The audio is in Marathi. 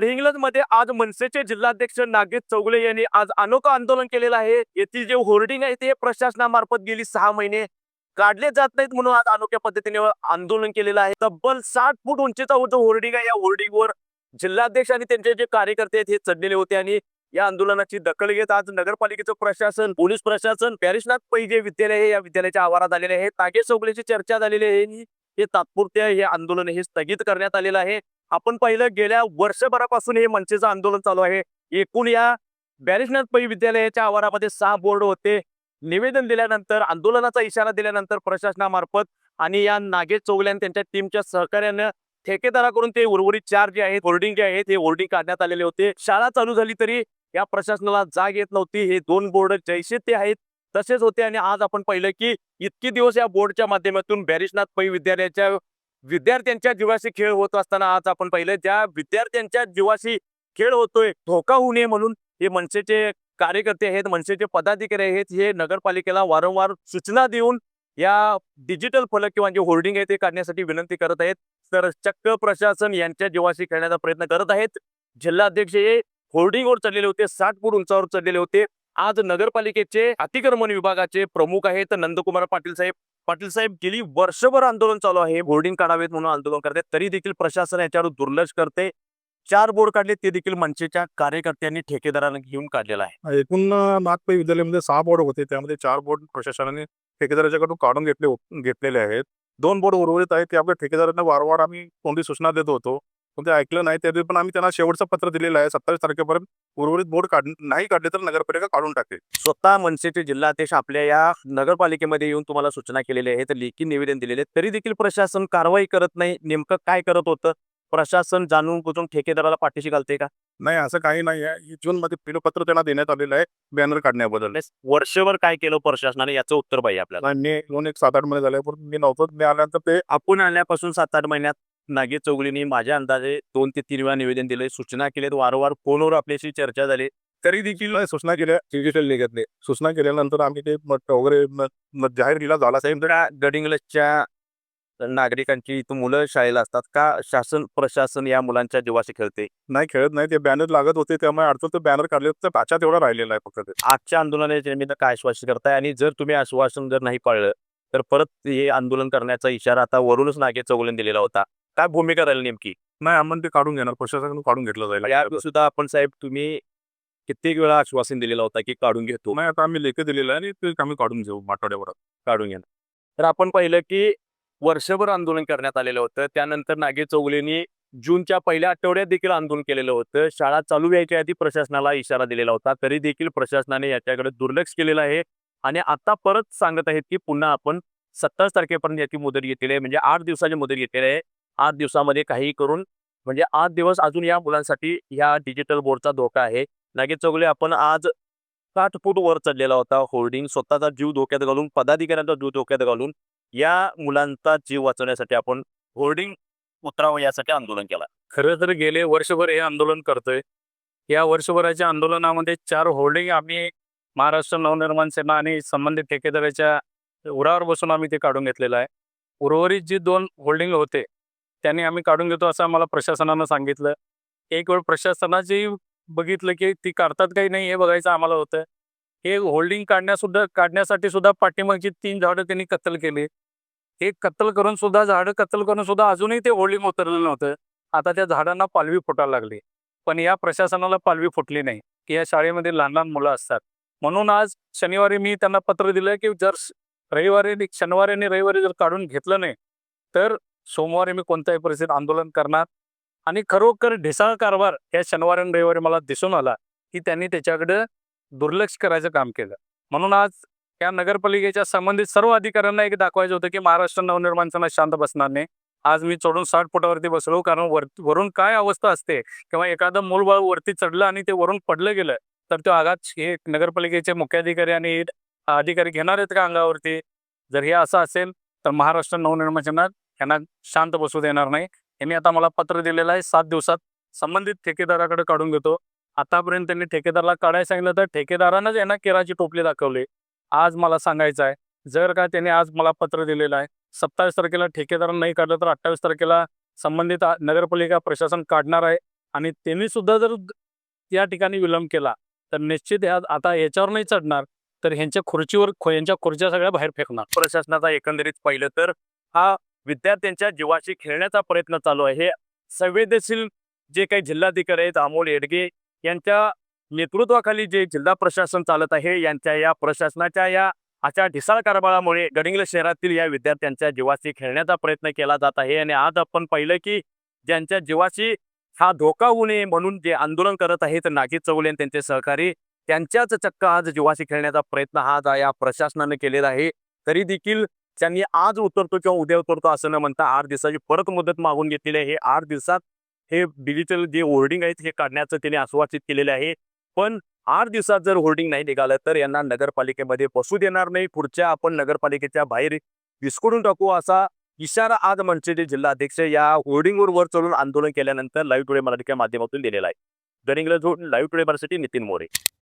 गडहिंग्लजमध्ये आज मनसेचे जिल्हाध्यक्ष नागेश चौगले यांनी आज अनोखं आंदोलन केलेलं आहे. येथील जे होर्डिंग आहे ते प्रशासनामार्फत गेली सहा महिने काढले जात नाहीत म्हणून आज अनोख्या पद्धतीने आंदोलन केलेलं आहे. तब्बल साठ फूट उंचीचा जो होर्डिंग आहे या होर्डिंगवर जिल्हाध्यक्ष आणि त्यांचे जे कार्यकर्ते आहेत हे चढलेले होते आणि या आंदोलनाची दखल घेत आज नगरपालिकेचं प्रशासन पोलीस प्रशासन पॅरिसनाथ पैजे विद्यालय हे या विद्यालयाच्या आवारात आलेले आहे नागेश चौगलेची चर्चा झालेली आहे आणि हे तात्पुरते हे आंदोलन हे स्थगित करण्यात आलेलं आहे. आपण पाहिलं गेल्या वर्षभरापासून हे मनसेचं आंदोलन चालू आहे. एकूण या बॅरिशनाथ पै विद्यालयाच्या आवारामध्ये सहा बोर्ड होते. निवेदन दिल्यानंतर आंदोलनाचा इशारा दिल्यानंतर प्रशासनामार्फत आणि या नागेश चौगले आणि त्यांच्या टीमच्या सहकार्यानं ठेकेदाराकडून ते उर्वरित चार जे आहेत होर्डिंग जे आहेत हे होर्डिंग काढण्यात आलेले होते. शाळा चालू झाली तरी या प्रशासनाला जाग येत नव्हती. हे दोन बोर्ड जैसे ते आहेत तसेच होते. आणि आज आपण पाहिलं की इतके दिवस या बोर्डच्या माध्यमातून बॅरिशनाथ पै विद्यालयाच्या विद्यार्थ्यांच्या जीवाशी खेळ होत असताना आज आपण पाहिलं ज्या विद्यार्थ्यांच्या जीवाशी खेळ होतोय धोका होऊ नये म्हणून हे मनसेचे कार्यकर्ते आहेत मनसेचे पदाधिकारी आहेत हे नगरपालिकेला वारंवार सूचना देऊन या डिजिटल फलक किंवा जे होर्डिंग आहे ते काढण्यासाठी विनंती करत आहेत. तर चक्क प्रशासन यांच्या जीवाशी खेळण्याचा प्रयत्न करत आहेत. जिल्हाध्यक्ष हे होर्डिंगवर चढलेले होते साठ फूट उंचावर चढलेले होते. आज नगरपालिकेचे अतिक्रमण विभागाचे प्रमुख आहेत नंदकुमार पाटील साहेब. पाटील साहेब गेली वर्षभर आंदोलन चालू आहे बोर्डिंग काढावेत म्हणून आंदोलन करते तरी देखील प्रशासन याच्यावर दुर्लक्ष करते. चार बोर्ड काढले ते देखील मनसेच्या कार्यकर्त्यांनी ठेकेदारांना घेऊन काढलेला आहे. एकूण अं, विद्यालयामध्ये सहा बोर्ड होते त्यामध्ये चार बोर्ड प्रशासनाने ठेकेदाराच्याकडून काढून घेतले घेतलेले आहेत. दोन बोर्ड उर्वरित आहेत ते आपल्या ठेकेदारांना वारंवार आम्ही कोणती सूचना देत होतो. पण ते ऐकलं नाही तरी पण आम्ही त्यांना शेवटचं पत्र दिलेलं आहे. सत्तावीस तारखेपर्यंत उर्वरित बोर्ड काढ नाही काढले तर नगरपालिका काढून टाकेल. स्वतः मनसेचे जिल्हाध्यक्ष आपल्या या नगरपालिकेमध्ये येऊन तुम्हाला सूचना केलेल्या आहेत लेखी निवेदन दिलेले. तरी देखील प्रशासन कारवाई करत नाही. नेमकं काय करत होतं? प्रशासन जाणून बुजून ठेकेदाराला पाठीशी घालते का? नाही असं काही नाही आहे. जून मध्ये पिलोपत्र त्यांना देण्यात आलेलं आहे बॅनर काढण्याबद्दल. वर्षभर काय केलं प्रशासनाने? याचं उत्तर पाहिजे आपल्याला. मी दोन एक सात आठ महिने झाले. पण मी नव्हतो. मी आल्यानंतर ते आपण आल्यापासून सात आठ महिन्यात नागेश चौगलीनी माझ्या अंदाजे दोन ते तीन वेळा निवेदन दिले सूचना केलेत वारंवार फोनवर आपल्याशी चर्चा झाली. तरी देखील सूचना केल्या डिजिटल निघतले. सूचना केल्यानंतर आम्ही ते वगैरे जाहीर केला झाला. साहेब त्या गडिंग्लजच्या नागरिकांची इथं मुलं शाळेला असतात का? शासन प्रशासन या मुलांच्या जीवाशी खेळते? नाही खेळत नाही. ते बॅनर लागत होते त्यामुळे अडचण ते बॅनर काढले. होते पाचा तेवढा राहिलेला आहे फक्त ते. आजच्या आंदोलनाच्या निमित्त काय आश्वासन करताय? आणि जर तुम्ही आश्वासन जर नाही पाळलं तर परत हे आंदोलन करण्याचा इशारा आता वरूनच नागे चौगुलन दिलेला होता. काय भूमिका राहील नेमकी? नाही आम्हाला ते काढून घेणार. प्रशासनाकडून काढून घेतलं जाईल. यावेळी सुद्धा आपण साहेब तुम्ही कित्येक वेळा आश्वासन दिलेला होता की काढून घेतो. नाही आता आम्ही लेख दिलेलं आहे आणि ते आम्ही काढून घेऊ आठवड्याभरात काढून घेणार. तर आपण पाहिलं की वर्षभर आंदोलन करण्यात आलेलं होतं. त्यानंतर नागे चौगलेंनी जूनच्या पहिल्या आठवड्यात देखील आंदोलन केलेलं होतं. शाळा चालू व्हायच्या आधी प्रशासनाला इशारा दिलेला होता. तरी देखील प्रशासनाने याच्याकडे दुर्लक्ष केलेलं आहे. आणि आता परत सांगत आहेत की पुन्हा आपण सत्तावीस तारखेपर्यंत याची मुदत घेतलेली आहे. म्हणजे आठ दिवसाची मुदत घेतलेली आहे. आठ दिवसामध्ये काही करून म्हणजे आठ दिवस अजून या मुलांसाठी या डिजिटल बोर्डचा धोका आहे. नागे चौगले आपण आज साठ फूट वर चढलेला होता होर्डिंग स्वतःचा जीव धोक्यात घालून पदाधिकाऱ्यांचा जीव धोक्यात घालून या मुलांचा जीव वाचवण्यासाठी आपण होर्डिंग उतरावं यासाठी आंदोलन केलं. खरं तर गेले वर्षभर हे आंदोलन करतोय. या वर्षभराच्या आंदोलनामध्ये चार होर्डिंग आम्ही महाराष्ट्र नवनिर्माण सेना आणि संबंधित ठेकेदाराच्या उरावर बसून आम्ही ते काढून घेतलेलं आहे. उर्वरित जी दोन होल्डिंग होते त्यांनी आम्ही काढून घेतो असं आम्हाला प्रशासनानं सांगितलं. एक वेळ प्रशासनाची बघितलं की ती काढतात काही नाही हे बघायचं आम्हाला होतं. हे होल्डिंग काढण्यासुद्धा काढण्यासाठी सुद्धा पाठीमागची तीन झाडं त्यांनी कत्तल केली. हे कत्तल करून सुद्धा झाडं कत्तल करून सुद्धा अजूनही ते होल्डिंग उतरलं नव्हतं. आता त्या झाडांना पालवी फुटायला लागली. पण या प्रशासनाला पालवी फुटली नाही की या शाळेमध्ये लहान लहान मुलं असतात. म्हणून आज शनिवारी मी त्यांना पत्र दिलं की जर रविवारी शनिवारी आणि रविवारी जर काढून घेतलं नाही तर सोमवारी मी कोणत्याही परिस्थितीत आंदोलन करणार आणि खरोखर ढिसाळ कारभार या शनिवारी आणि रविवारी मला दिसून आला की त्यांनी त्याच्याकडे दुर्लक्ष करायचं काम केलं. म्हणून आज या नगरपालिकेच्या संबंधित सर्व अधिकाऱ्यांना एक दाखवायचं होतं की महाराष्ट्र नवनिर्माण सेना शांत बसणार नाही. आज मी चढून साठ फुटावरती बसलो कारण वर वरून काय अवस्था असते किंवा एखादं मूलबाळ वरती चढलं आणि ते वरून पडलं गेलं तर तो आघात हे नगरपालिकेचे मुख्याधिकारी आणि अधिकारी घेणार आहेत का अंगावरती? जर हे असं असेल तर महाराष्ट्र नवनिर्माण सेना यांना शांत बसू देणार नाही. यांनी आता मला पत्र दिलेलं आहे सात दिवसात. संबंधित ठेकेदाराकडे काढून घेतो. आतापर्यंत त्यांनी ठेकेदाराला काढायला सांगितलं तर ठेकेदारानंच यांना केराची टोपली दाखवली. आज मला सांगायचं आहे जर का त्यांनी आज मला पत्र दिलेलं आहे सत्तावीस तारखेला ठेकेदारानं नाही काढलं तर अठ्ठावीस तारखेला संबंधित नगरपालिका प्रशासन काढणार आहे. आणि त्यांनी सुद्धा जर या ठिकाणी विलंब केला तर निश्चित ह्या आता याच्यावर नाही चढणार तर ह्यांच्या खुर्चीवर यांच्या खुर्च्या सगळ्या बाहेर फेकणार. प्रशासनाचा एकंदरीत पाहिलं तर हा विद्यार्थ्यांच्या जीवाशी खेळण्याचा प्रयत्न चालू आहे. हे संवेदनशील जे काही जिल्हाधिकारी आहेत अमोल येडगे यांच्या नेतृत्वाखाली जे जिल्हा प्रशासन चालत आहे यांच्या या प्रशासनाच्या या अशा ढिसाळ कारभारामुळे गडिंगल शहरातील या विद्यार्थ्यांच्या जीवाशी खेळण्याचा प्रयत्न केला जात आहे. आणि आज आपण पाहिलं की ज्यांच्या जीवाशी हा धोका होऊ नये म्हणून जे आंदोलन करत आहेत नागेश चौले आणि त्यांचे सहकारी त्यांच्याच चक्क आज जीवाशी खेळण्याचा प्रयत्न हा या प्रशासनाने केलेला आहे. तरी देखील त्यांनी आज उतरतो किंवा उद्या उतरतो असं न म्हणता आठ दिवसाची परत मुदत मागून घेतलेली आहे. हे आठ दिवसात हे डिजिटल जे होर्डिंग आहेत हे काढण्याचं त्यांनी आश्वासित केलेलं आहे. पण आठ दिवसात जर होर्डिंग नाही निघालं तर यांना नगरपालिकेमध्ये बसू देणार नाही. पुढच्या आपण नगरपालिकेच्या बाहेर विस्कळून टाकू असा इशारा आज मनसेचे जिल्हाध्यक्ष या होर्डिंगवर वर चढून आंदोलन केल्यानंतर लाईव्ह टुडे मराठीच्या माध्यमातून दिलेला आहे. गडिंगला जोड लाईव्ह टुडे मराठी नितीन मोरे.